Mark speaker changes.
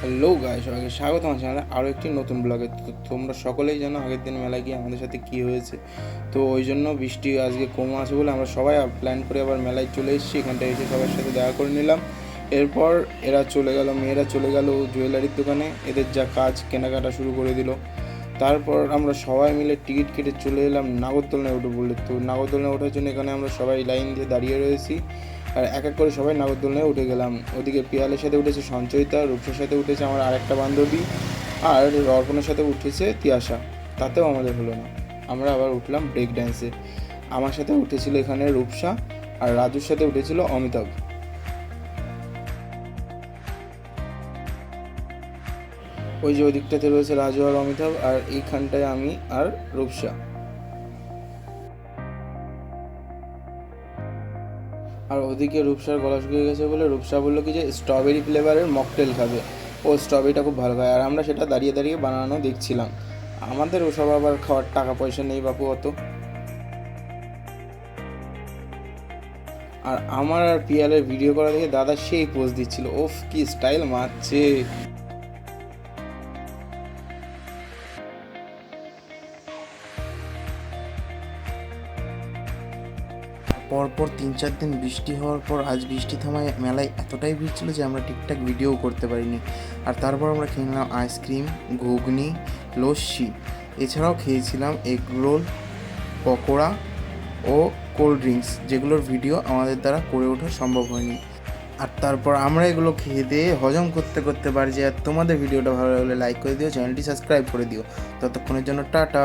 Speaker 1: Hello guy সবাইকে স্বাগত আমার চ্যানেলে আরও একটি নতুন ব্লগে তো তোমরা সকলেই জানো আগের দিন মেলায় গিয়ে আমাদের সাথে কী হয়েছে। তো ওই জন্য বৃষ্টি আজকে কম আছে বলে আমরা সবাই প্ল্যান করে আবার মেলায় চলে এসেছি। এখানটায় এসে সবার সাথে দেখা করে নিলাম। এরপর এরা চলে গেল, মেয়েরা চলে গেল জুয়েলারির দোকানে। এদের যা কাজ, কেনাকাটা শুরু করে দিল। তারপর আমরা সবাই মিলে টিকিট কেটে চলে এলাম নাগরদোলনায় উঠে বললে। তো নাগরদোলনায় ওঠার জন্য এখানে আমরা সবাই লাইন দিয়ে দাঁড়িয়ে রয়েছি। আর এক এক করে সবাই নাগরদোলনায় উঠে গেলাম। ওদিকে পিয়ালের সাথে উঠেছে সঞ্চয়িতা, রূপসার সাথে উঠেছে আমার আরেকটা বান্ধবী, আর অর্পণের সাথে উঠেছে তিয়াশা। তাতেও আমাদের হলো না। আমরা আবার উঠলাম ব্রেক ড্যান্সে আমার সাথে উঠেছিল এখানে রূপসা আর রাজুর সাথে উঠেছিল অমিতাভ। ওই যে ওদিকটাতে রয়েছে রাজু আর অমিতাভ, আর এইখানটায় আমি আর রূপসা। আর ওদিকে রূপসার গলা শুকিয়ে গেছে বলে রূপসা বলল কি যে স্ট্রবেরি ফ্লেভারের মকটেল খাবে। ও স্ট্রবেরিটা খুব ভালো খায়। আর আমরা সেটা দাঁড়িয়ে দাঁড়িয়ে বানানো দেখছিলাম। আমাদের ওসব আবার খাওয়ার টাকা পয়সা নেই বাপু অত। আর আমার আর পিয়ালের ভিডিও করা দেখে দাদা সেই পোজ দিচ্ছিল। ওফ, কি স্টাইল মারছে। পরপর তিন চার দিন বৃষ্টি হওয়ার পর আজ বৃষ্টি থামায় মেলায় এতটাই ভিড় ছিল যে আমরা ঠিকঠাক ভিডিও করতে পারিনি। আর তারপর আমরা খেয়ে নিলাম আইসক্রিম, ঘুগনি, লস্যি। এছাড়াও খেয়েছিলাম এগ রোল, পকোড়া ও কোল্ড ড্রিঙ্কস, যেগুলোর ভিডিও আমাদের দ্বারা করে ওঠা সম্ভব হয়নি। আর তারপর আমরা এগুলো খেয়ে দিয়ে হজম করতে করতে পারি যে, আর তোমাদের ভিডিওটা ভালো লাগলে লাইক করে দিও, চ্যানেলটি সাবস্ক্রাইব করে দিও। ততক্ষণের জন্য টাটা।